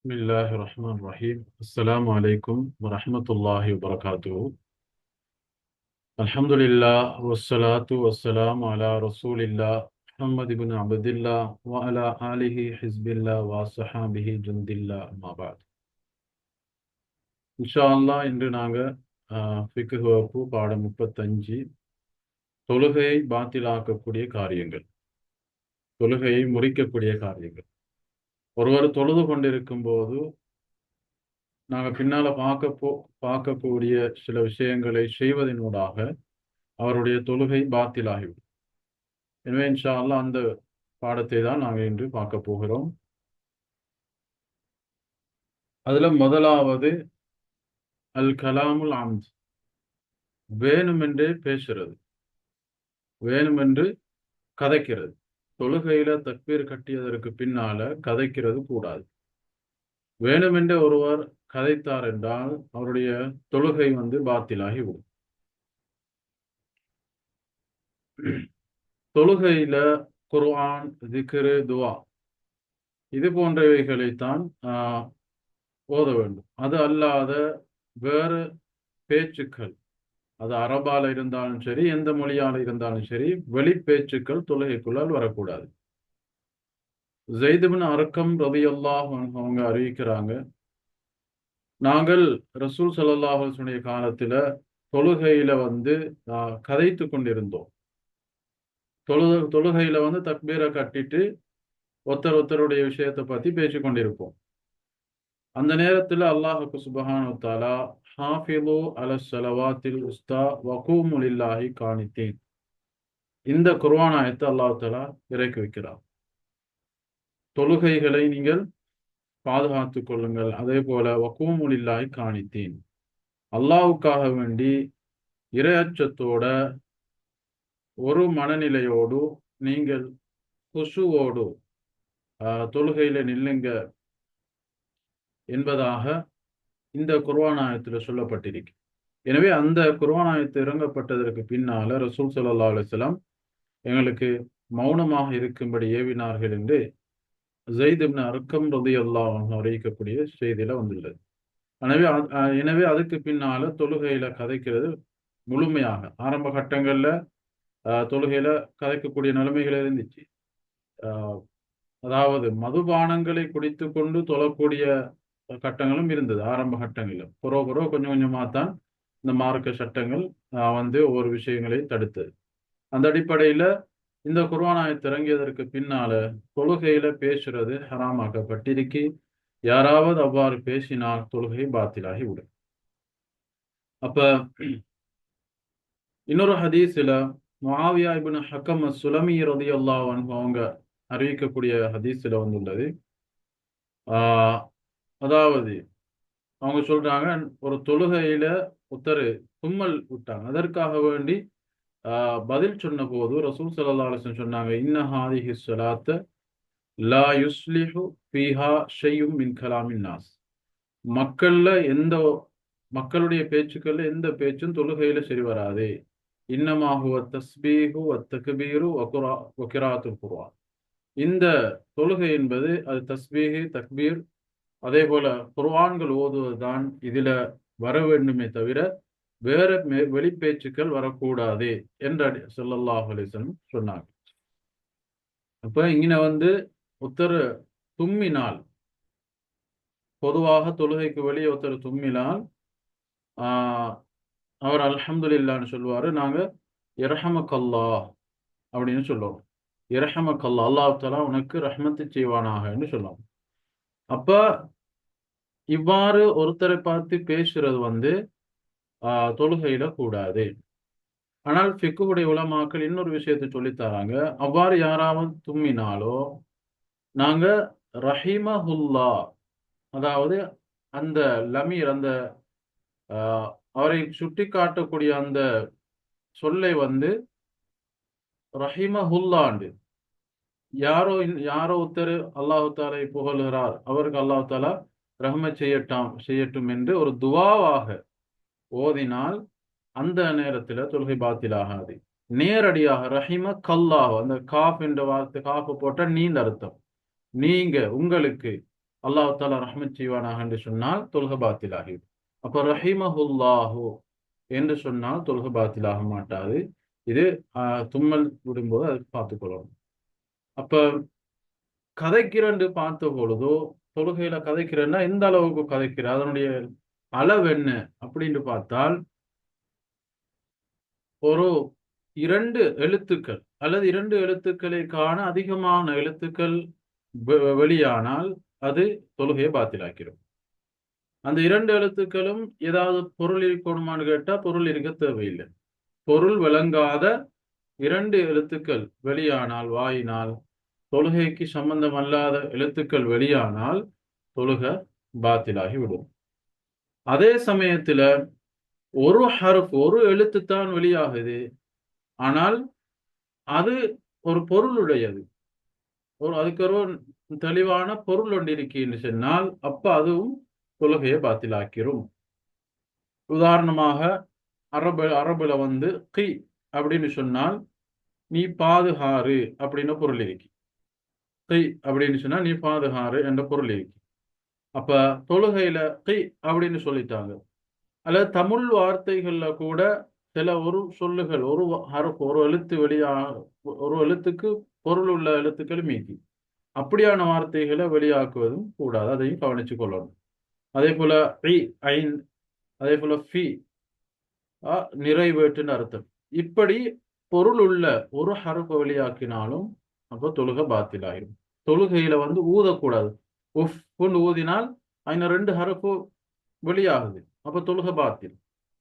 بسم الله الرحمن الرحيم السلام عليكم ورحمة الله وبركاته الحمد لله والصلاة والسلام على رسول الله محمد بن عبد الله وعلى آله حزب الله وصحابه جند الله أما بعد إن شاء الله இன்று நாங்கள் ஃபிக்கு வகுப்பு பாடம் முப்பத்தஞ்சு தொழுகையை பாத்திலாக்கக்கூடிய காரியங்கள் தொழுகையை முறிக்கக்கூடிய காரியங்கள் ஒருவர் தொழுது கொண்டிருக்கும் போது நாங்கள் பின்னால பார்க்க போ பார்க்கக்கூடிய சில விஷயங்களை செய்வதனூடாக அவருடைய தொழுகை பாத்திலாகிவிடும். எனவே இன்ஷா அந்த பாடத்தை தான் நாங்கள் இன்று பார்க்க போகிறோம். அதில் முதலாவது அல் கலாமுல் அம்த். வேணுமென்றே பேசுறது வேணுமென்று கதைக்கிறது. தொழுகையில தக்பீர் கட்டியதற்கு பின்னால கதைக்கிறது கூடாது. வேணுமென்றே ஒருவர் கதைத்தார் என்றால் அவருடைய தொழுகை வந்து பாத்திலாகி விடும். தொழுகையில குர்ஆன் திக்ரு துவா இது போன்றவைகளைத்தான் ஆஹ், ஓத வேண்டும். அது அல்லாத வேறு பேச்சுக்கள் அது அரபால இருந்தாலும் சரி எந்த மொழியால இருந்தாலும் சரி வெளி பேச்சுக்கள் தொழுகைக்குள்ளால் வரக்கூடாது. ஜெய்துபின் அரக்கம் ரவியல்லாஹ் அவங்க அறிவிக்கிறாங்க நாங்கள் ரசூல் சல்லாஹனுடைய காலத்துல தொழுகையில வந்து ஆஹ், கதைத்து கொண்டிருந்தோம். தொழு தொழுகையில வந்து தக்பீரை கட்டிட்டு ஒருத்தர் ஒருத்தருடைய விஷயத்தை பத்தி பேசிக் கொண்டிருப்போம். அந்த நேரத்துல அல்லாஹுக்கு சுபஹானு தாலா ஹாஃபிது அல சலவாத்தில் உஸ்தா வகூமு காணித்தேன். இந்த குர்ஆன் ஆயத்தை அல்லாஹ் தாலா இறக்கி வைக்கிறார். தொழுகைகளை நீங்கள் பாதுகாத்து கொள்ளுங்கள். அதே போல வகூமு காணித்தேன். அல்லாவுக்காக வேண்டி இரையச்சத்தோட ஒரு மனநிலையோடு நீங்கள் குசுவோடு ஆஹ், தொழுகையில நில்லுங்க. என்பதாக இந்த குர்வானாயத்தில் சொல்லப்பட்டிருக்கு. எனவே அந்த குர்வானாயத்து இறங்கப்பட்டதற்கு பின்னால ரசூல் சல்லா அலைஹி எங்களுக்கு மௌனமாக இருக்கும்படி ஏவினார்கள் என்று ஜெயித் அர்க்கம் ரதி அல்லா அறிவிக்கக்கூடிய செய்தியில வந்துள்ளது. எனவே அ- எனவே அதுக்கு பின்னால தொழுகையில கதைக்கிறது முழுமையாக. ஆரம்ப கட்டங்கள்ல தொழுகையில கதைக்கக்கூடிய நிலைமைகள் இருந்துச்சு. அதாவது மதுபானங்களை குடித்து கொண்டு தொழக்கூடிய கட்டங்களும் இருந்தது ஆரம்ப கட்டங்களில். புறோ புறோ கொஞ்சம் கொஞ்சமாக தான் இந்த மார்க்க சட்டங்கள் ஆஹ், வந்து ஒவ்வொரு விஷயங்களை தடுத்தது. அந்த அடிப்படையில இந்த குர்ஆனாயத் இறங்கியதற்கு பின்னால தொழுகையில பேசுறது ஹராமாக்கப்பட்டிருக்கு. யாராவது அவ்வாறு பேசினால் தொழுகை பாத்திலாகி விடும். அப்ப இன்னொரு ஹதீஸ்ல மாவியா இபின் ஹக்கம் சுலமி ரதி அல்லா அவங்க அறிவிக்கக்கூடிய ஹதீஸ்ல வந்துள்ளது. ஆஹ் அதாவது அவங்க சொல்றாங்க ஒரு தொழுகையில ஒருத்தர் தும்மல் விட்டாங்க. அதற்காக வேண்டி ஆஹ் பதில் சொன்ன போது ரசூல் சல்லா சொன்னாங்க இன்ன ஹாதிஹி லா யுஸ்லிஹு பீஹா ஷெய்யும் மின் கலாமின் நாஸ். மக்கள்ல எந்த மக்களுடைய பேச்சுக்கள்ல எந்த பேச்சும் தொழுகையில சரி வராது. இன்னமாகுவ தஸ்பீஹு வ தக்பீரு வ குரா வ இந்த தொழுகை என்பது அது தஸ்பீஹு தக்பீர் அதே போல குர்வான்கள் ஓதுவதுதான் இதுல வர வேண்டுமே தவிர வேற மே- வெளிப்பேச்சுக்கள் வரக்கூடாது என்று அடி- ஸல்லல்லாஹு சொன்னாங்க. அப்ப இங்க வந்து ஒருத்தர் தும்மினால் பொதுவாக தொழுகைக்கு வெளியே ஒருத்தர் தும்மினால் ஆஹ், அவர் அல்ஹம்துலில்லாஹ்னு சொல்லுவாரு நாங்க இரஹமக்கல்லா அப்படின்னு சொல்லுவோம். இரஹமக்கல்லா அல்லாஹ் தலா உனக்கு ரஹமத்து செய்வானாகன்னு சொல்லுவோம். அப்ப இவ்வாறு ஒருத்தரை பார்த்து பேசுறது வந்து ஆஹ், தொழுகையில கூடாது. ஆனால் ஃபிக்குடைய உலமாக்கள் இன்னொரு விஷயத்தை சொல்லித் தராங்க. அவ்வாறு யாராவது தும்மினாலோ நாங்க ரஹிமஹுல்லா அதாவது அந்த லமீர் அந்த அவரை சுட்டி காட்டக்கூடிய அந்த சொல்லை வந்து ரஹிமஹுல்லாண்டு. யாரோ யாரோ ஒருத்தர் அல்லாஹு தாலை புகழுகிறார். அவருக்கு அல்லாஹு தாலா ரஹ்மத் செய்யட்டாம் செய்யட்டும் என்று ஒரு துவாவாக ஓதினால் அந்த நேரத்தில் தொழுகை பாத்திலாகாது. நேரடியாக ரஹிம கல்லாஹ் அந்த காஃப் என்ற வார்த்தை காஃப் போட்ட நீண்ட அர்த்தம். நீங்க உங்களுக்கு அல்லாஹ் தாலா ரஹ்மத் செய்வானாக என்று சொன்னால் தொழுக பாத்திலாகிவிடும். அப்போ ரஹிமஹுல்லாஹு என்று சொன்னால் தொழுக பாத்திலாக மாட்டாது. இது தும்மல் விடும்போது அது பார்த்துக்கொள்ளணும். அப்ப கதைக்கிறண்டு பார்த்த பொழுதோ தொழுகையில கதைக்கிறேன்னா எந்த அளவுக்கு கதைக்கிற? அதனுடைய அளவு என்ன? அப்படின்னு பார்த்தால் ஒரு இரண்டு எழுத்துக்கள் அல்லது இரண்டு எழுத்துக்களை காண அதிகமான எழுத்துக்கள் வெ- வெளியானால் அது தொழுகையை பாத்திலாக்கிறோம் அந்த இரண்டு எழுத்துக்களும் ஏதாவது பொருள் இருக்கணுமான்னு கேட்டா பொருள் இருக்க தேவையில்லை. பொருள் விளங்காத இரண்டு எழுத்துக்கள் வெளியானால் வாயினால் தொழுகைக்கு சம்பந்தமல்லாத எழுத்துக்கள் வெளியானால் தொழுகை பாத்திலாகி விடும். அதே சமயத்துல ஒரு ஹருப் ஒரு எழுத்து தான் வெளியாகுது. ஆனால் அது ஒரு பொருளுடையது. ஒரு அதுக்கு ஒரு தெளிவான பொருள் ஒன்று இருக்குன்னு சொன்னால் அப்ப அதுவும் தொழுகையை பாத்திலாக்கிறோம் உதாரணமாக அரபு அரபுல வந்து கி அப்படின்னு சொன்னால் நீ பாதுகாறு அப்படின்னு பொருள் இருக்கு. கை அப்படின்னு சொன்னா நீ பாதுகாறு என்ற பொருள் இருக்கு. அப்ப தொழுகையில கை அப்படின்னு சொல்லிட்டாங்க. அல்லது தமிழ் வார்த்தைகள்ல கூட சில ஒரு சொல்லுகள் ஒரு ஹரஃப் ஒரு எழுத்து வெளியாக ஒரு எழுத்துக்கு பொருள் உள்ள எழுத்துக்கள் மீதி அப்படியான வார்த்தைகளை வெளியாக்குவதும் கூடாது. அதையும் கவனிச்சு கொள்ளணும். அதே போல ஐ ஐன் அதே போல ஃபி ஆ, நிறைவேற்றுன்னு அர்த்தம். இப்படி பொருள் உள்ள ஒரு ஹரஃபை வெளியாக்கினாலும் அப்போ தொழுகை பாத்திலாயிரும். தொழுகையில வந்து ஊதக்கூடாது. உஃப் ஊதினால் அதில் ரெண்டு ஹரஃபு வெளியாகுது. அப்போ தொழுகை பாத்தில்.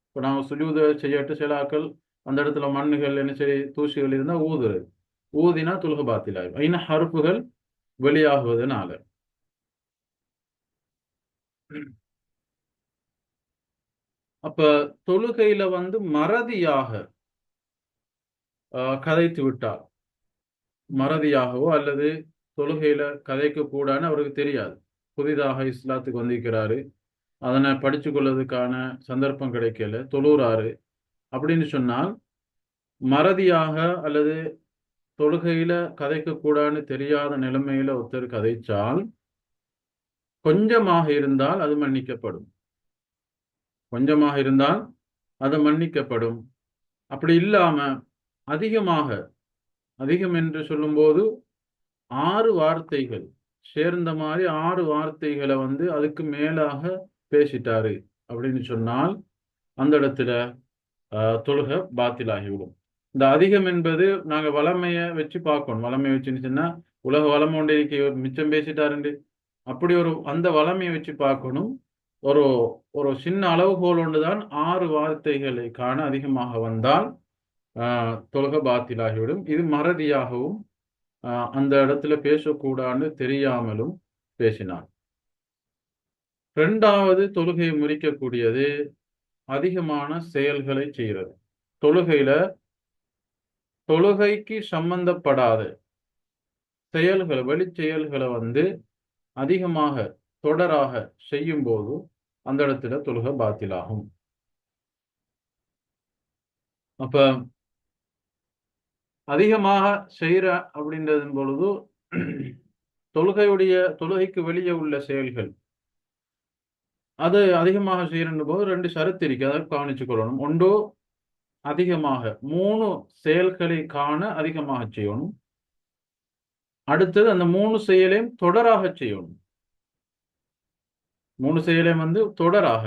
இப்போ நான் சுஜூத செய்யட்டு சிலாக்கள் அந்த இடத்துல மண்ணுகள் என்ன சரி தூசிகள் இருந்தால் ஊதுறது. ஊதினா தொழுகை ஆகும் ஐநா ஹரப்புகள் வெளியாகுவதனால. அப்ப தொழுகையில வந்து மறதியாக ஆஹ், கதைத்து விட்டார் மறதியாகவோ அல்லது தொழுகையில கதைக்க கூடாதுன்னு அவருக்கு தெரியாது. புதிதாக இஸ்லாத்துக்கு வந்திருக்கிறாரு. அதனை படிச்சு கொள்வதற்கான சந்தர்ப்பம் கிடைக்கல. தொழுறாரு. அப்படின்னு சொன்னால் மறதியாக அல்லது தொழுகையில கதைக்க கூடாதுன்னு தெரியாத நிலைமையில ஒருத்தர் கதைச்சால் கொஞ்சமாக இருந்தால் அது மன்னிக்கப்படும். கொஞ்சமாக இருந்தால் அது மன்னிக்கப்படும். அப்படி இல்லாம அதிகமாக அதிகம் என்று சொல்லும்போது ஆறு வார்த்தைகள். சேர்ந்த மாதிரி ஆறு வார்த்தைகளை வந்து அதுக்கு மேலாக பேசிட்டாரு அப்படின்னு சொன்னால் அந்த இடத்துல தொழுகை பாத்திலாகிவிடும். இந்த அதிகம் என்பது நாங்க வளமையை வச்சு பார்க்கணும். வளமையை வச்சுன்னு சொன்னா உலக வளம் ஒன்றைக்கு மிச்சம் பேசிட்டாருண்டு. அப்படி ஒரு அந்த வளமையை வச்சு பார்க்கணும். ஒரு ஒரு சின்ன அளவுகோல் ஒன்றுதான் ஆறு வார்த்தைகளை காண அதிகமாக வந்தால் தொழுக தொழுகை பாத்திலாகிவிடும். இது மறதியாகவும் அந்த இடத்துல பேசக்கூடாதுன்னு தெரியாமலும் பேசினார் ரெண்டாவது தொழுகையை முறிக்கக்கூடியது அதிகமான செயல்களை செய்கிறது. தொழுகையில தொழுகைக்கு சம்பந்தப்படாத செயல்களை வெளி செயல்களை வந்து அதிகமாக தொடராக செய்யும் போது அந்த இடத்துல தொழுகை பாத்திலாகும் அப்ப அதிகமாக செய்கிற அப்படின்றது பொழுது தொழுகையுடைய தொழுகைக்கு வெளியே உள்ள செயல்கள். அது அதிகமாக செய்யற போது ரெண்டு சரத்து இருக்கு. அதை கவனிச்சுக் கொள்ளணும். ஒன்று அதிகமாக மூணு செயல்களை காண அதிகமாக செய்யணும். அடுத்தது அந்த மூணு செயலையும் தொடராக செய்யணும். மூணு செயலையும் வந்து தொடராக.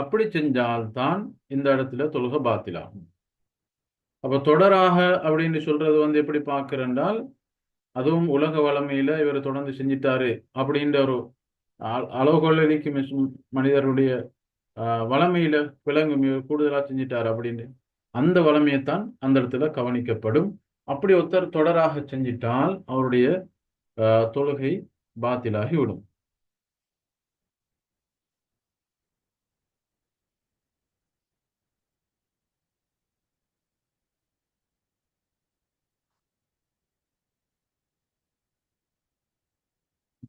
அப்படி செஞ்சால்தான் இந்த இடத்துல தொழுகை பாத்திலாகும். அப்ப தொடராக அப்படின்னு சொல்றது வந்து எப்படி பார்க்கிறேன்றால் அதுவும் உலக வளமையில இவர் தொடர்ந்து செஞ்சிட்டாரு அப்படின்ற ஒரு அ- அளவுகோல் இருக்கும் மனிதருடைய வளமையில விளங்கும் இவர் கூடுதலா செஞ்சிட்டாரு அப்படின்னு. அந்த வளமையைத்தான் அந்த இடத்துல கவனிக்கப்படும். அப்படி ஒருத்தர் தொடராக செஞ்சிட்டால் அவருடைய தொழுகை பாத்திலாகி விடும்.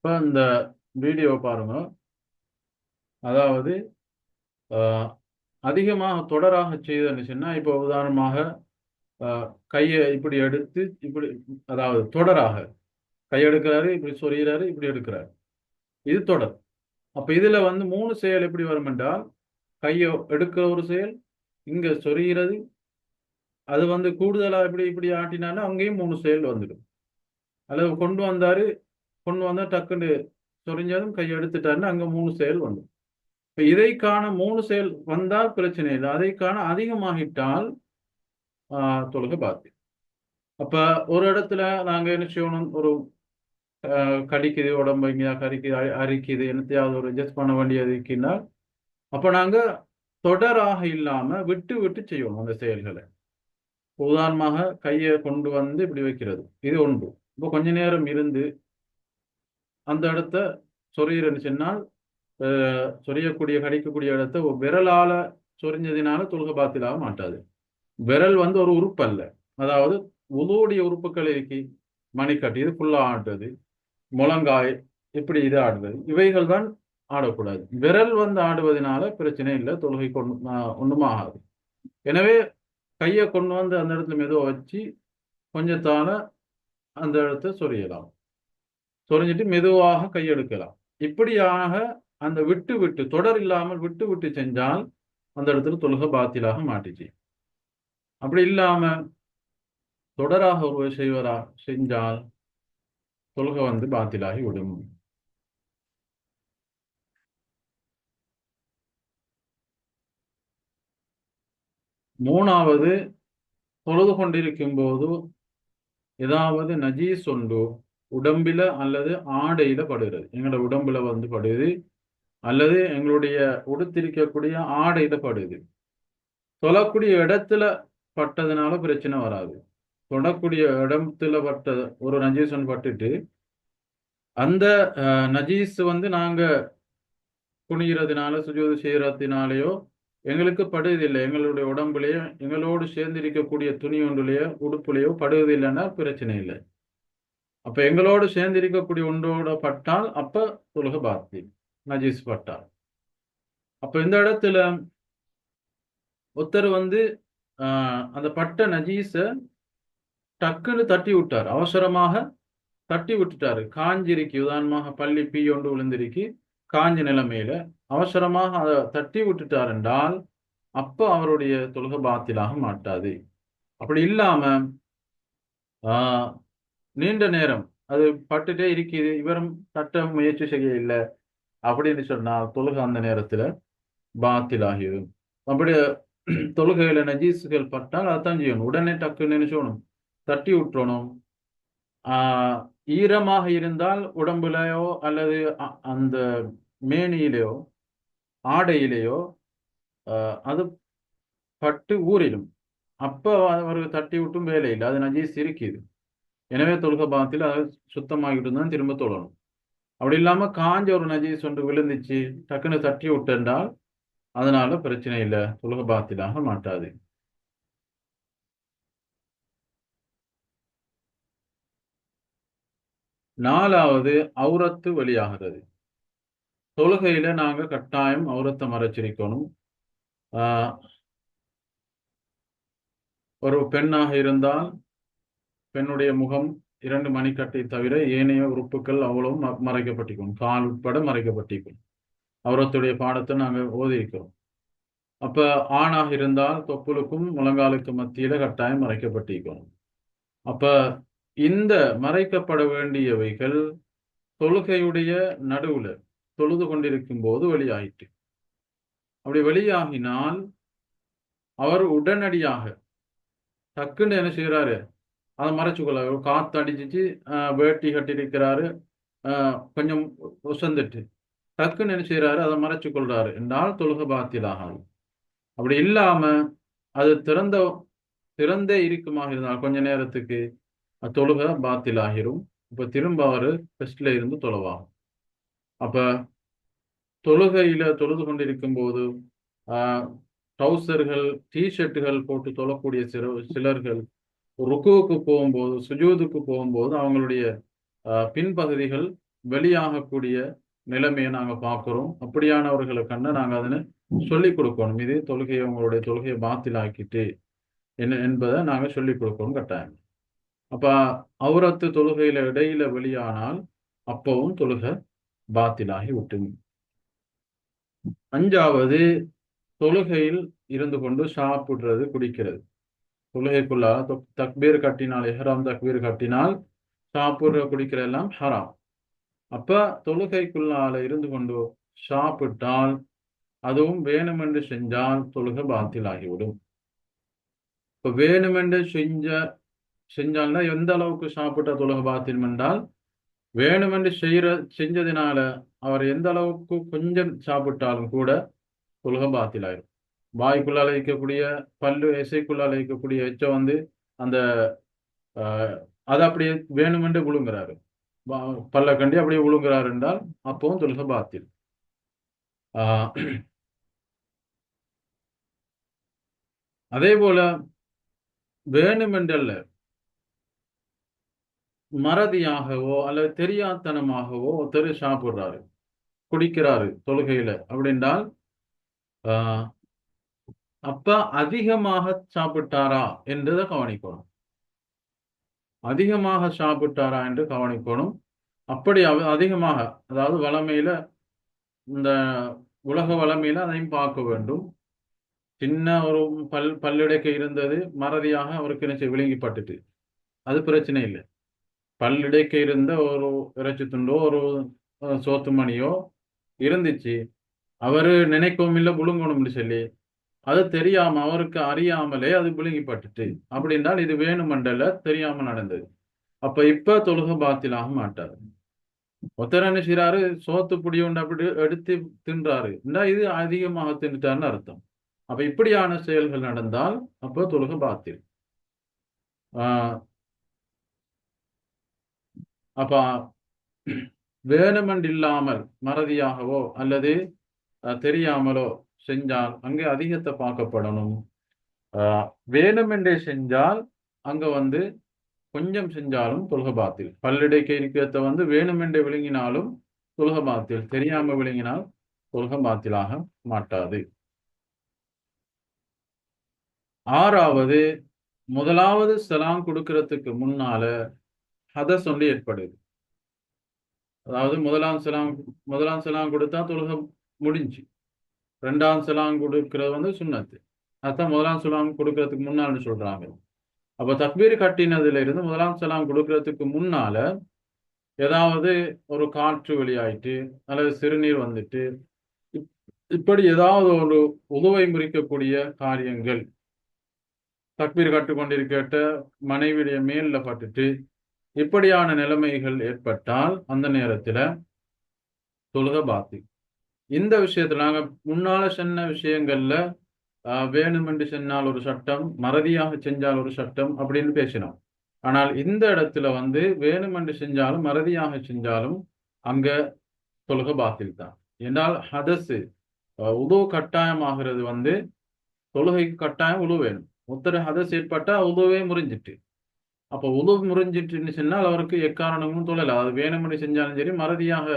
இப்போ இந்த வீடியோ பாருங்க. அதாவது ஆஹ், அதிகமாக தொடராக செய்தன்னு இப்போ உதாரணமாக கையை இப்படி எடுத்து இப்படி அதாவது தொடராக. கை எடுக்கிறாரு இப்படி சொறிகிறாரு இப்படி எடுக்கிறாரு. இது தொடர். அப்போ இதில் வந்து மூணு செயல் எப்படி வரும் என்றால் கையை எடுக்கிற ஒரு செயல் இங்கே சொரிகிறது அது வந்து கூடுதலாக இப்படி இப்படி ஆட்டினாலும் அங்கேயும் மூணு செயல் வந்துடும். அல்லது கொண்டு வந்தாரு கொண்டு வந்தால் டக்குன்னு சொரிஞ்சதும் கையை எடுத்துட்டாருன்னு அங்கே மூணு செயல் வந்துடும் இப்போ இதைக்கான மூணு செயல் வந்தால் பிரச்சனை இல்லை. அதைக்கான அதிகமாகிட்டால் தொழுகை பாத்தி அப்போ ஒரு இடத்துல நாங்கள் என்ன செய்யணும்? ஒரு கடிக்குது உடம்பு இங்கேயா கரிக்குது அரி- அரிக்குது என்னத்தையாவது ஒரு அட்ஜஸ்ட் பண்ண வேண்டியது இருக்குன்னா அப்போ நாங்கள் தொடராக இல்லாமல் விட்டு விட்டு செய்யணும் அந்த செயல்களை. உதாரணமாக கையை கொண்டு வந்து இப்படி வைக்கிறது. இது ஒன்று. இப்போ கொஞ்ச நேரம் இருந்து அந்த இடத்த சொறியிறன்னு சொன்னால் சொரியக்கூடிய கடிக்கக்கூடிய இடத்த ஒரு விரலால சொரிஞ்சதினால தொழுக பாத்திலாக மாட்டாது. விரல் வந்து ஒரு உறுப்பு அல்ல அதாவது உதவுடைய உறுப்புகள் இருக்கு. மணிக்கட்டு இது ஃபுல்லா ஆடுறது முழங்காய் இப்படி இது ஆடுவது இவைகள் தான் ஆடக்கூடாது. விரல் வந்து ஆடுவதனால பிரச்சனை இல்லை. தொழுகை கொண்டு ஒன்றும் ஆகாது. எனவே கையை கொண்டு வந்து அந்த இடத்துல மெதுவாக வச்சு கொஞ்சத்தால அந்த இடத்த சொரியலாம் சொரிஞ்சிட்டு மெதுவாக கையெடுக்கலாம் இப்படியாக அந்த விட்டு விட்டு தொடர் இல்லாமல் விட்டு விட்டு செஞ்சால் அந்த இடத்துல தொழுக பாத்திலாக மாட்டிச்சு. அப்படி இல்லாம தொடராக ஒரு செய்வரா செஞ்சால் தொழுகை வந்து பாத்திலாகி விடும். மூணாவது தொழுது கொண்டிருக்கும் போது ஏதாவது நஜீஸ் ஒன்று உடம்பில அல்லது ஆடையில படுகிறது. எங்களோட உடம்புல வந்து படுது அல்லது எங்களுடைய உடுத்திருக்கக்கூடிய ஆடையில படுது தொழக்கூடிய இடத்துல பட்டதுனால பிரச்சனை வராது. தொடக்கூடிய இடத்துல பட்ட ஒரு நஜீசன் பட்டுட்டு அந்த நஜீஸ் வந்து நாங்க குனிகிறதுனால சுஜோதி செய்யறதுனாலயோ எங்களுக்கு படுவதில்லை. எங்களுடைய உடம்புலயோ எங்களோடு சேர்ந்திருக்கக்கூடிய துணி ஒன்றுலையோ உடுப்புலையோ படுவதில்லைன்னா பிரச்சனை இல்லை. அப்ப எங்களோடு சேர்ந்து இருக்கக்கூடிய ஒன்றோட பட்டால் அப்ப உலக பாரதி நஜீஸ் பட்டால். அப்ப இந்த இடத்துல ஒருத்தர் வந்து ஆஹ், அந்த பட்ட நஜீஸ டக்குன்னு தட்டி விட்டார். அவசரமாக தட்டி விட்டுட்டாரு. காஞ்சிருக்கு உதாரணமாக பள்ளி பீ ஒன்று விழுந்திருக்கு. காஞ்ச நிலைமையில அவசரமாக அதை தட்டி விட்டுட்டார் என்றால் அப்ப அவருடைய தொழுக பாத்திலாக மாட்டாது. அப்படி இல்லாம ஆஹ், நீண்ட நேரம். அது பட்டுட்டே இருக்குது. இவரும் தட்ட முயற்சி செய்யவில்லை அப்படின்னு சொன்னால் தொழுக அந்த நேரத்துல பாத்திலாகிடும் அப்படி தொழுகையில நஜீஸுகள் பட்டால் அதான் செய்யணும் உடனே டக்குன்னு நினைச்சோணும் தட்டி விட்டுறணும் ஆஹ் ஈரமாக இருந்தால் உடம்புலையோ அல்லது அ- அந்த மேனியிலேயோ ஆடையிலேயோ ஆஹ் அது பட்டு ஊறிடும். அப்போ அவருக்கு தட்டி விட்டும் வேலை இல்லை. அது நஜீஸ் இருக்குது எனவே தொழுக பாத்தில் அதை சுத்தமாகிட்டு தான் திரும்ப தொழணும். அப்படி இல்லாம காஞ்ச ஒரு நஜீஸ் ஒன்று விழுந்துச்சு டக்குன்னு தட்டி விட்டென்றால் அதனால பிரச்சனை இல்லை தொழுக பாத்திலாக மாட்டாது. நாலாவது அவுரத்து வெளியாகிறது தொழுகையில நாங்க கட்டாயம் அவுரத்தை மறைச்சிருக்கணும். ஆஹ் ஒரு பெண்ணாக இருந்தால் பெண்ணுடைய முகம் இரண்டு மணிக்கட்டை தவிர ஏனைய உறுப்புகள் அவ்வளவும் ம- மறைக்கப்பட்டிருக்கும். கால் உட்பட மறைக்கப்பட்டிருக்கும். அவரத்துடைய பாடத்தை நாங்க ஓதியிருக்கிறோம். அப்ப ஆணாக இருந்தால் தொப்புளுக்கும் முழங்காலுக்கு மத்தியில கட்டாயம் மறைக்கப்பட்டிருக்கணும் அப்ப இந்த மறைக்கப்பட வேண்டியவைகள் தொழுகையுடைய நடுவுல தொழுது கொண்டிருக்கும் போது வெளியாயிற்று. அப்படி வெளியாகினால் அவர் உடனடியாக டக்குன்னு என்ன செய்யறாரு அதை மறைச்சுக்கொள்ள காற்று அடிச்சிச்சு வேட்டி கட்டியிருக்கிறாரு ஆஹ் கொஞ்சம் உசந்துட்டு. டக்குன்னு என்ன செய்கிறாரு அதை மறைச்சு கொள்றாரு. என்றால் தொழுக பாத்தியலாகாது அப்படி இல்லாம அது திறந்த திறந்தே இருக்குமாக இருந்தால் கொஞ்ச நேரத்துக்கு தொழுக தொழுகை பாத்திலாகிரும் இப்ப திரும்ப அவரு ஃபெஸ்ட்ல இருந்து தொலைவாகும். அப்ப தொழுகையில தொழுது கொண்டிருக்கும் போது ட்ரௌசர்கள் டிஷர்ட்டுகள் போட்டு தொழக்கூடிய சில சிலர்கள் ருக்குவுக்கு போகும்போது சுஜூதுக்கு போகும்போது அவங்களுடைய பின்பகுதிகள் வெளியாகக்கூடிய நிலைமையை நாங்க அப்படியானவர்களை கண்ண நாங்க அதனை சொல்லிக் கொடுக்கணும். இது தொழுகையை உங்களுடைய தொழுகையை பாத்திலாக்கிட்டு என்ன என்பதை நாங்க சொல்லிக் கொடுக்கணும் கட்டாயம். அப்ப அவுரத்து தொழுகையில இடையில வெளியானால் அப்பவும் தொழுகை பாத்திலாகி விட்டும் அஞ்சாவது தொழுகையில் இருந்து கொண்டு சாப்பிடுறது குடிக்கிறது. தொழுகைக்குள்ளால தக்பீர் கட்டினால் எஹ்ராம் தக்பீர் கட்டினால் சாப்பிடுற குடிக்கிற எல்லாம் ஹராம். அப்ப தொழுகைக்குள்ளால இருந்து கொண்டு சாப்பிட்டால் அதுவும் வேணுமென்று செஞ்சால் தொழுகை பாத்திலாகிவிடும். இப்ப வேணுமென்று செஞ்ச செஞ்சால்னா எந்த அளவுக்கு சாப்பிட்ட தொழுகை பாத்தியம் என்றால் வேணுமென்று செய்யற செஞ்சதினால அவர் எந்த அளவுக்கு கொஞ்சம் சாப்பிட்டாலும் கூட தொழுகை பாத்திலாயிரும். வாய்க்குள்ளால இருக்கக்கூடிய பல்லு இசைக்குள்ள இருக்கக்கூடிய எச்சம் வந்து அந்த ஆஹ், அதை அப்படியே வேணுமென்று விழுங்குறாரு பல்ல கண்டி அப்படியே விழுங்குறாரு என்றால் அப்பவும் தொழுகை பாத்தில் ஆஹ், அதே போல வேணுமென்றல்ல மறதியாகவோ அல்லது தெரியாத்தனமாகவோ ஒருத்தர் சாப்பிடுறாரு. குடிக்கிறாரு தொழுகையில. அப்படின்றால் ஆஹ், அப்ப அதிகமாக சாப்பிட்டாரா என்றதை கவனிக்கணும். அதிகமாக சாப்பிட்டாரா என்று கவனிக்கணும். அப்படி அவ- அதிகமாக அதாவது வளமையில இந்த உலக வளமையில அதையும் பார்க்க வேண்டும். சின்ன ஒரு பல் பல்லிடைக்கு இருந்தது மறதியாக அவருக்கு என்ன விழுங்கிப்பட்டுட்டு. அது பிரச்சனை இல்லை. பல்லிடைக்கு இருந்த ஒரு இறைச்சி துண்டோ ஒரு சோத்து மணியோ இருந்துச்சு. அவரு நினைக்கவும் இல்லை விழுங்கணும்னு சொல்லி அது தெரியாம அவருக்கு அறியாமலே அது விழுங்கிப்பட்டுட்டு அப்படின்னா இது வேணுமண்டல தெரியாம நடந்தது. அப்ப இப்ப தொழுக பாத்திலாக மாட்டாரு. ஒருத்தர் என்ன செய்யறாரு சோத்து புடியுண்டு அப்படி எடுத்து தின்றாரு. இது அதிகமாக தின்னுட்டாருன்னு அர்த்தம். அப்ப இப்படியான செயல்கள் நடந்தால் அப்போ தொழுக பாத்தில். ஆஹ் அப்ப வேணுமென்று இல்லாமல் மறதியாகவோ அல்லது அஹ், தெரியாமலோ செஞ்சால் அங்கே அதிகத்தை பார்க்கப்படணும். ஆஹ், வேணுமென்றே செஞ்சால் அங்க வந்து கொஞ்சம் செஞ்சாலும் தொல்கபாத்தில் பாத்தில். பல்லிடைக்க வந்து வேணுமென்றே விழுங்கினாலும் தொல்கபாத்தில் பாத்தில். தெரியாம விழுங்கினால் தொல்கபாத்திலாக மாட்டாது. ஆறாவது முதலாவது சலாம் கொடுக்கறதுக்கு முன்னால ஹத சொல்லி ஏற்படுது. அதாவது முதலாம் சலாம் முதலாம் சலாம் கொடுத்தா தொழுக முடிஞ்சு. ரெண்டாம் சலாம் கொடுக்கறது வந்து சுண்ணத்து. அதான் முதலாம் சலாம் கொடுக்கறதுக்கு முன்னால்னு சொல்றாங்க. அப்ப தக்பீர் கட்டினதுல இருந்து முதலாம் சலாம் கொடுக்கறதுக்கு முன்னால ஏதாவது ஒரு காற்று வெளியாயிட்டு அல்லது சிறுநீர் வந்துட்டு இப்- இப்படி ஏதாவது ஒரு உதவை முறிக்கக்கூடிய காரியங்கள். தக்பீர் கட்டுக்கொண்டிருக்கிட்ட மனைவியுடைய மேல்ல பட்டுட்டு இப்படியான நிலைமைகள் ஏற்பட்டால் அந்த நேரத்துல தொழுக பாத்தி இந்த விஷயத்துல நாங்க முன்னால சொன்ன விஷயங்கள்ல ஆஹ், வேணுமென்று சென்றால் ஒரு சட்டம் மறதியாக செஞ்சால் ஒரு சட்டம் அப்படின்னு பேசினோம். ஆனால் இந்த இடத்துல வந்து வேணுமென்று செஞ்சாலும் மறதியாக செஞ்சாலும் அங்க தொழுக பாத்தில் தான். என்றால் உதவு கட்டாயம் கட்டாயமாகிறது வந்து தொழுகைக்கு கட்டாயம் உழு வேணும். ஒருத்தர் ஹதஸ் ஏற்பட்டா உதவே முறிஞ்சிட்டு. அப்போ உதவு முறிஞ்சிட்டுன்னு சொன்னால் அவருக்கு எக்காரணமும் தொழில. அது வேணுமென்று செஞ்சாலும் சரி மறதியாக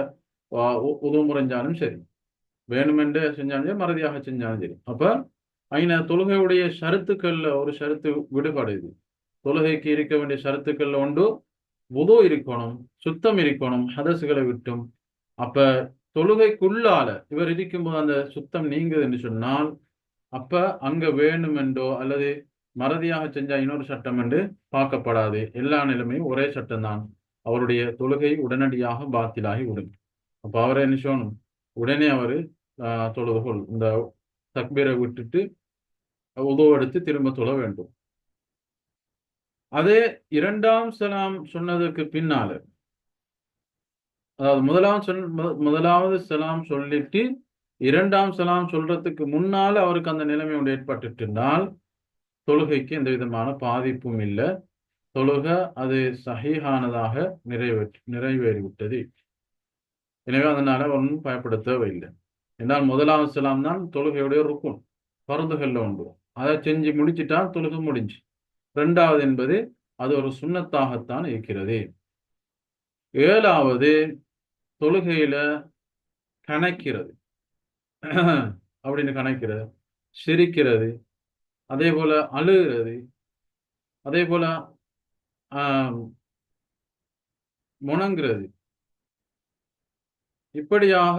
உதவு முறைஞ்சாலும் சரி. வேணுமென்று செஞ்சாலும் சரி மறதியாக செஞ்சாலும் சரி. அப்ப ஐநா தொழுகையுடைய ஷரத்துக்கள்ல ஒரு ஷரத்து விடுபடுது தொழுகைக்கு இருக்க வேண்டிய ஷரத்துக்கள்ல ஒன்று உதோ இருக்கணும் சுத்தம் இருக்கணும் ஹதசுகளை விட்டும். அப்ப தொழுகைக்குள்ளால இவர் இருக்கும்போது அந்த சுத்தம் நீங்குது என்று சொன்னால் அப்ப அங்க வேணுமென்றோ அல்லது மறதியாக செஞ்சா இன்னொரு சட்டம் என்று பார்க்கப்படாது. எல்லா நிலைமையும் ஒரே சட்டம்தான். அவருடைய தொழுகை உடனடியாக பாத்திலாகி விடும். அப்ப அவரை என்ன செய்யணும்? உடனே அவரு ஆஹ், இந்த தக்பீரை விட்டுட்டு உதவு எடுத்து திரும்ப தொழ வேண்டும். அதே இரண்டாம் சலாம் சொன்னதுக்கு பின்னால அதாவது முதலாம் சொல் முதலாவது சலாம் சொல்லிட்டு இரண்டாம் சலாம் சொல்றதுக்கு முன்னால அவருக்கு அந்த நிலைமை ஒன்று ஏற்பட்டுட்டால் தொழுகைக்கு எந்த விதமான பாதிப்பும் இல்லை. தொழுகை அது சகிஹானதாக நிறைவேற்றி நிறைவேறிவிட்டது. எனவே அதனால ஒன்றும் பயப்பட தேவையில்லை என்றால் முதலாவது சலாம் தான் தொழுகையுடைய ருக்குன் பருந்துகள்ல உண்டு அதை செஞ்சு முடிச்சிட்டா தொழுகை முடிஞ்சு. ரெண்டாவது என்பது அது ஒரு சுண்ணத்தாகத்தான் இருக்கிறது. ஏழாவது தொழுகையில கணக்கிறது அப்படின்னு கணக்கிறது சிரிக்கிறது. அதே போல அழுகிறது. அதே போல ஆஹ், முணங்குறது இப்படியாக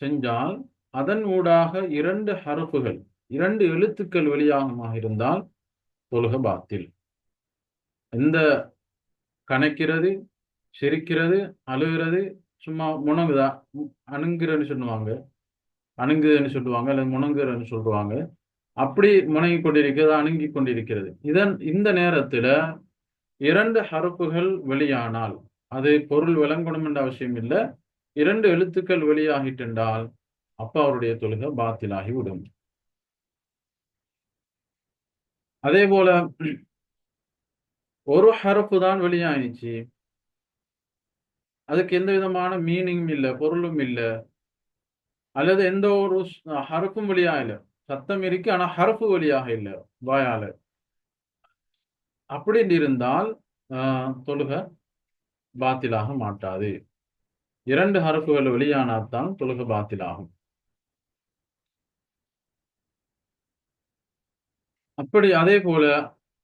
செஞ்சால் அதன் ஊடாக இரண்டு ஹரப்புகள் இரண்டு எழுத்துக்கள் வெளியாகமாக இருந்தால் தொழுக பாத்தில். எந்த கணக்கிறது சிரிக்கிறது அழுகிறது சும்மா முணங்குதா அணுங்குறன்னு சொல்லுவாங்க. அணுங்குதுன்னு சொல்லுவாங்க அல்லது முணங்குறன்னு சொல்லுவாங்க. அப்படி முணங்கி கொண்டிருக்கிறது அணுங்கி கொண்டிருக்கிறது. இதன் இந்த நேரத்துல இரண்டு ஹரப்புகள் வெளியானால் அது பொருள் விளங்கணும் என்ற அவசியம் இல்லை. இரண்டு எழுத்துக்கள் வெளியாகிட்டென்றால் அப்ப அவருடைய தொழுகை பாத்திலாகி விடும் அதே போல ஒரு ஹரப்பு தான் வெளியாயிடுச்சு. அதுக்கு எந்த விதமான மீனிங்கும் இல்லை பொருளும் இல்லை. அல்லது எந்த ஒரு ஹரப்பும் வெளியாக சத்தம் இருக்கு ஆனா ஹரப்பு வெளியாக இல்லை வாயால. அப்படி இருந்தால் ஆஹ், தொழுகை பாத்திலாக மாட்டாது. இரண்டு ஹரப்புகள் வெளியானால்தான் தொழுகை பாத்திலாகும். அப்படி அதே போல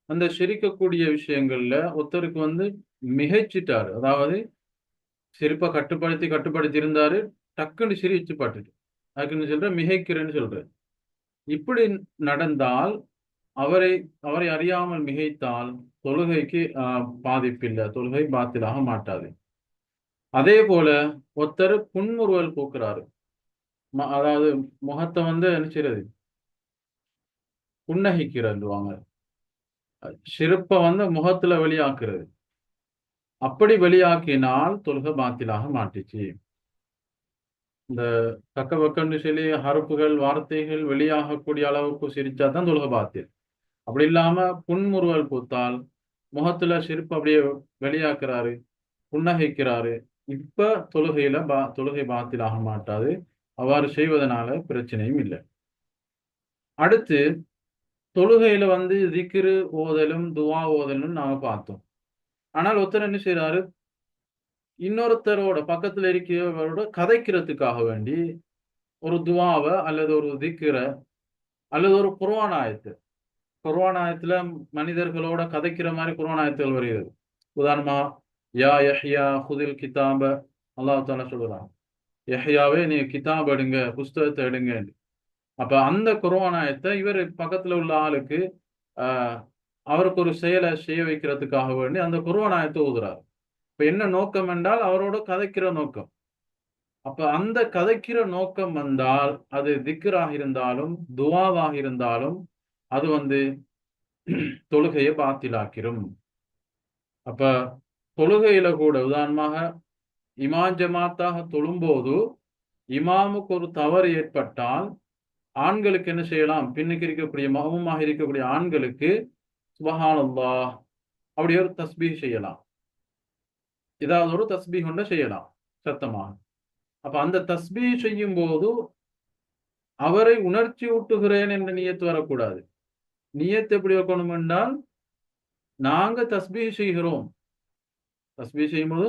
அந்த சிரிக்கக்கூடிய விஷயங்கள்ல ஒருத்தருக்கு வந்து மிகைச்சிட்டாரு. அதாவது சிரிப்பை கட்டுப்படுத்தி கட்டுப்படுத்தி இருந்தாரு டக்குன்னு சிரிச்சு பாட்டுட்டு. அதுக்குன்னு சொல்ற மிகைக்கிறேன்னு சொல்றேன் இப்படி நடந்தால் அவரை அவரை அறியாமல் மிகைத்தால் தொழுகைக்கு ஆஹ், பாதிப்பில்லை. தொழுகை பாத்திலாக மாட்டாது. அதே போல ஒருத்தர் புன்முறுவல் பூக்குறாரு. அதாவது முகத்தை வந்து என்ன செய்யறது புன்னகைக்கிறதுவாங்க சிரிப்பை வந்து முகத்துல வெளியாக்குறது. அப்படி வெளியாக்கினால் தொழுகை பாத்திலாக மாட்டுச்சு. இந்த தக்க பக்கன்னு சொல்லி ஹருப்புகள் வார்த்தைகள் வெளியாகக்கூடிய அளவுக்கு சிரிச்சா தான் தொழுகை பாத்தில் அப்படி இல்லாம புன்முறுவல் பூத்தால் முகத்துல சிரிப்பு அப்படியே வெளியாக்குறாரு புன்னகைக்கிறாரு. இப்ப தொழுகையில பா தொழுகை பாத்திலாக மாட்டாது. அவ்வாறு செய்வதனால பிரச்சனையும் இல்லை. அடுத்து தொழுகையில வந்து திக்ரு ஓதலும் துவா ஓதலும் நாம பார்த்தோம். ஆனால் ஒருத்தர் என்ன செய்றாரு? இன்னொருத்தரோட பக்கத்துல இருக்கிறவரோட கதைக்கிறதுக்காக வேண்டி ஒரு துவாவை அல்லது ஒரு திக்ரை அல்லது ஒரு குர்ஆன் ஆயத்து. ஆயத்துல மனிதர்களோட கதைக்கிற மாதிரி குர்ஆன் ஆயத்துகள் வருகிறது. உதாரணமா யா யஹ்யா ஹுதில் கிதாப. அல்லாஹ் தாலா சொல்றான் யஹ்யாவே நீ கிதாப் எடுங்க புஸ்தகத்தை எடுங்க அப்ப அந்த குரோனாயத்தை இவர் பக்கத்துல உள்ள ஆளுக்கு ஆஹ், அவருக்கு ஒரு செயலை செய்ய வைக்கிறதுக்காக வேண்டி அந்த குர்ஆன் ஊதுறாரு. இப்ப என்ன நோக்கம் என்றால் அவரோட கதைக்கிற நோக்கம். அப்ப அந்த கதைக்கிற நோக்கம் வந்தால் அது திக்ராக இருந்தாலும் துவாவாக இருந்தாலும் அது வந்து தொழுகையை பாத்திலாக்கிரும். அப்ப தொழுகையில கூட உதாரணமாக இமாம் ஜமாத்தாக தொழும்போது இமாமுக்கு ஒரு தவறு ஏற்பட்டால் ஆண்களுக்கு என்ன செய்யலாம்? பின்னுக்கு இருக்கக்கூடிய மகமுமாக இருக்கக்கூடிய ஆண்களுக்கு சுபகானந்தா அப்படி ஒரு தஸ்பீஹ் செய்யலாம். ஏதாவது ஒரு தஸ்பீஹ் கொண்ட செய்யலாம் சத்தமாக. அப்ப அந்த தஸ்பீ செய்யும் போது அவரை உணர்ச்சி ஊட்டுகிறேன் என்ற நியத்து வரக்கூடாது. நியத்து எப்படி வைக்கணும் என்றால் நாங்க தஸ்பீஹ் செய்கிறோம். தஸ்பீ செய்யும்போது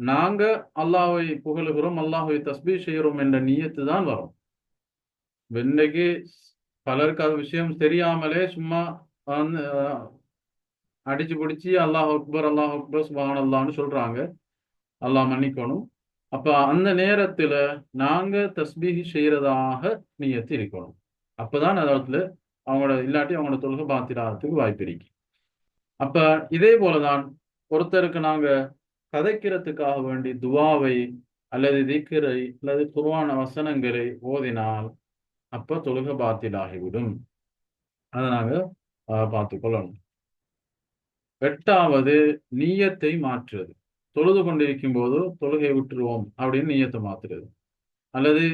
நாங்க அல்லாஹை புகழுகிறோம் அல்லாஹை தஸ்பீ செய்கிறோம் என்ற நீயத்து தான் வரும். இன்னைக்கு பலருக்கு அது விஷயம் தெரியாமலே சும்மா அடிச்சு பிடிச்சி அல்லாஹ் அக்பர் அல்லாஹ் அக்பர் சுபான் அல்லான்னு சொல்றாங்க. அல்லாஹ் மன்னிக்கணும். அப்ப அந்த நேரத்துல நாங்க தஸ்பீஹ் செய்யறதாக நியத்து இருக்கணும். அப்பதான் அதாவது அவங்களோட இல்லாட்டி அவங்களோட தொழுகை பாத்திராதத்துக்கு வாய்ப்பு இருக்கு அப்ப இதே போலதான் ஒருத்தருக்கு நாங்க கதைக்கிறதுக்காக வேண்டி துவாவை அல்லது திக்கரை அல்லது குர்ஆன வசனங்களை ஓதினால் அப்ப தொழுகை பாத்திலாகிவிடும். அதை நாங்க ஆஹ், கொள்ளணும். எட்டாவது நீயத்தை மாற்றுறது தொழுது கொண்டிருக்கும் போது தொழுகை விட்டுருவோம் அப்படின்னு நீயத்தை மாத்துறது. அல்லது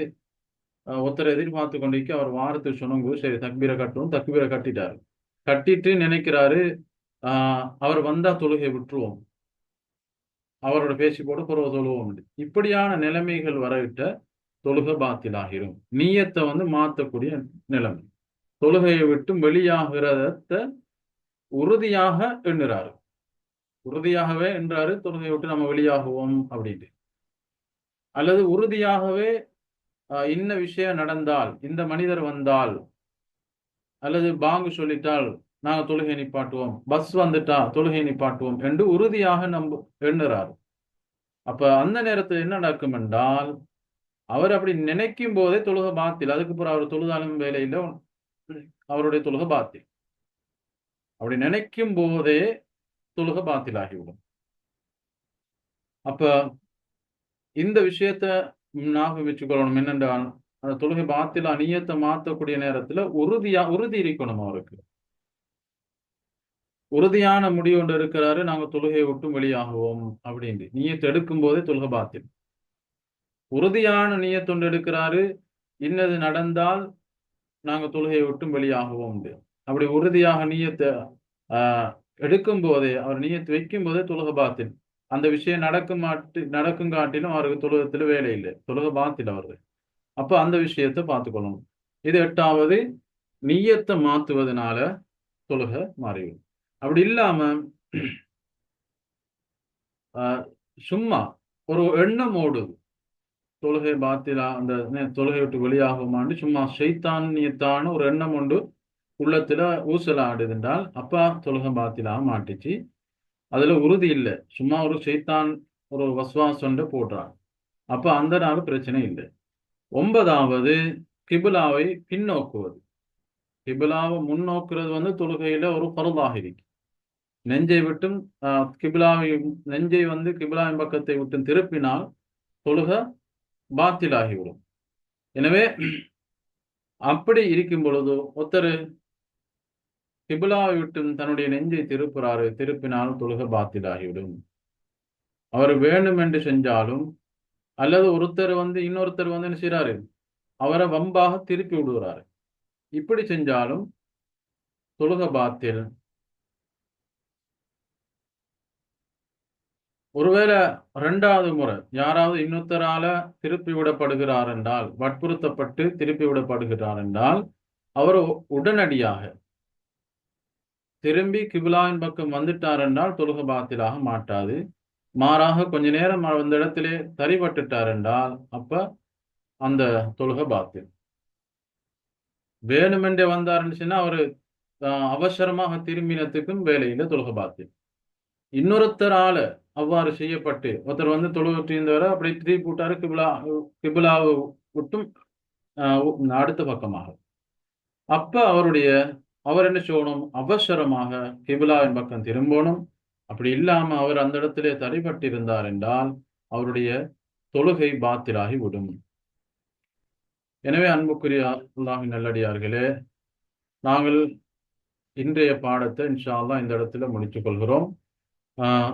ஒருத்தரை ஒருத்தர் எதிர்பார்த்து கொண்டிருக்க அவர் வாரத்துக்கு சொன்னவங்க சரி தக்பீரை கட்டணும் தக்பீரை கட்டிட்டாரு. கட்டிட்டு நினைக்கிறாரு அவர் வந்தா தொழுகை விட்டுருவோம். அவரோட பேச்சு போட்டு புறவு தொழுவோம் இப்படியான நிலைமைகள் வரவிட்ட தொழுகை பாத்திலாகிரும். நீயத்தை வந்து மாத்தக்கூடிய நிலைமை. தொழுகையை விட்டு வெளியாகிறத உறுதியாக எண்ணுறாரு. உறுதியாகவே என்றாரு தொழுகையை விட்டு நம்ம வெளியாகுவோம் அப்படின்ட்டு. அல்லது உறுதியாகவே ஆஹ், இன்ன விஷயம் நடந்தால் இந்த மனிதர் வந்தால் அல்லது பாங்கு சொல்லிட்டால் நாங்க தொழுகை நிப்பாட்டுவோம். பஸ் வந்துட்டா தொழுகை நிப்பாட்டுவோம் என்று உறுதியாக நம்ப எண்ணுறாரு. அப்ப அந்த நேரத்தில் என்ன நடக்கும் என்றால் அவர் அப்படி நினைக்கும் போதே தொழுக பாத்தில் அதுக்கு அப்புறம் அவர் தொழுதாலும் வேலையில் அவருடைய தொழுக பாத்தில். அப்படி நினைக்கும் போதே தொழுக பாத்திலாகிவிடும். அப்ப இந்த விஷயத்த ஞாபகம் வச்சுக்கொள்ளணும். என்னென்றால் அந்த தொழுகை பாத்தில் அநியத்தை மாற்றக்கூடிய நேரத்துல உறுதியா உறுதி இருக்கணும் அவருக்கு. உறுதியான முடிவு ஒன்று இருக்கிறாரு நாங்க தொழுகையை விட்டும் வெளியாகுவோம் அப்படின்ட்டு. நீயத்தை எடுக்கும் போதே தொழுக பாத்தில் உறுதியான நீயத்தொண்டு எடுக்கிறாரு இன்னது நடந்தால் நாங்க தொழுகையை விட்டும் வெளியாகுவோம் அப்படி உறுதியாக நீயத்தை ஆஹ் எடுக்கும் போதே அவர் நீயத்து வைக்கும் போதே தொழுக பாத்தில் அந்த விஷயம் நடக்கும் மாட்டு நடக்கும் காட்டிலும் அவருக்கு தொழுகத்துல வேலை இல்லை. தொழுக பாத்தில் அவரு அப்ப அந்த விஷயத்தை பார்த்துக்கொள்ளணும். இது எட்டாவது நீயத்தை மாத்துவதனால தொழுக மாறிவிடும். அப்படி இல்லாம சும்மா ஒரு எண்ணம் ஓடுது தொழுகை பாத்திலா அந்த தொழுகை விட்டு வெளியாகுமான்னு சும்மா சைத்தானியத்தான ஒரு எண்ணம் உண்டு உள்ளத்துல ஊசல் ஆடுதுன்றால் அப்பா தொழுகை பாத்திலா மாட்டிச்சு. அதுல உறுதி இல்லை. சும்மா ஒரு சைத்தான் ஒரு வசுவாசொண்டு போடுறான். அப்ப அந்த நாள் பிரச்சனை இல்லை. ஒன்பதாவது கிபிலாவை பின்னோக்குவது. கிபிலாவை முன்னோக்குறது வந்து தொழுகையில ஒரு பருதாக இருக்கு. நெஞ்சை விட்டும் கிபிலாவையும் நெஞ்சை வந்து கிபிலாவின் பக்கத்தை விட்டும் திருப்பினால் தொழுக பாத்திலாகிவிடும். எனவே அப்படி இருக்கும் பொழுது ஒருத்தர் கிபிலாவை விட்டும் தன்னுடைய நெஞ்சை திருப்புறாரு திருப்பினால் தொழுக பாத்திலாகிவிடும். அவர் வேண்டும் என்று செஞ்சாலும் அல்லது ஒருத்தர் வந்து இன்னொருத்தர் வந்து என்ன செய்யறாரு அவரை வம்பாக திருப்பி விடுகிறாரு. இப்படி செஞ்சாலும் தொழுக பாத்தில் ஒருவேளை ரெண்டாவது முறை யாராவது இன்னொருத்தரால திருப்பி விடப்படுகிறார் என்றால் வற்புறுத்தப்பட்டு திருப்பி விடப்படுகிறார் என்றால் அவர் உடனடியாக திரும்பி கிபிலாவின் பக்கம் வந்துட்டார் என்றால் தொழுக பாத்திலாக மாட்டாது. மாறாக கொஞ்ச நேரம் அந்த இடத்திலே தறிபட்டுட்டார் என்றால் அப்ப அந்த தொழுக பாத்தில் வேணுமென்றே வந்தாருன்னு சொன்னா அவரு அவசரமாக திரும்பினத்துக்கும் வேலையில தொழுக பாத்தில் இன்னொருத்தரால அவ்வாறு செய்யப்பட்டு ஒருத்தர் வந்து தொழுவிட்டு இருந்தவரை அப்படி திரி போட்டாரு கிபிலா கிபிலாவை விட்டும் அடுத்த பக்கமாக. அப்ப அவருடைய அவர் என்ன செய்யணும்? அவசரமாக கிபிலாவின் பக்கம் திரும்பணும். அப்படி இல்லாம அவர் அந்த இடத்திலே தடைப்பட்டிருந்தார் என்றால் அவருடைய தொழுகை பாத்திராகி விடும். எனவே அன்புக்குரிய அல்லாஹின் நல்லடியார்களே நாங்கள் இன்றைய பாடத்தை இன்ஷா அல்லா இந்த இடத்துல முடித்துக் கொள்கிறோம். ஆஹ்